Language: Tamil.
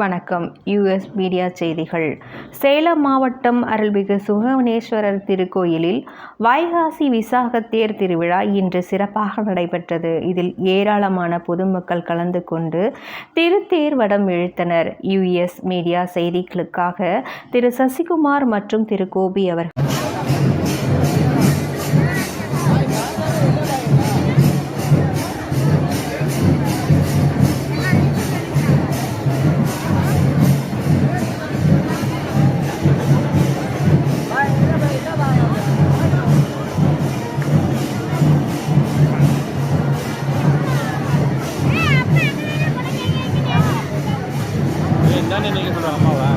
வணக்கம். யுஎஸ் மீடியா செய்திகள். சேலம் மாவட்டம் அருள்மிகு சுகவனேஸ்வரர் திருக்கோயிலில் வைகாசி விசாக தேர் திருவிழா இன்று சிறப்பாக நடைபெற்றது. இதில் ஏராளமான பொதுமக்கள் கலந்து கொண்டு திருத்தேர் வடம் இழுத்தனர். யுஎஸ் மீடியா செய்திகளுக்காக திரு சசிகுமார் மற்றும் திரு கோபி அவர்கள். Dan ini udah.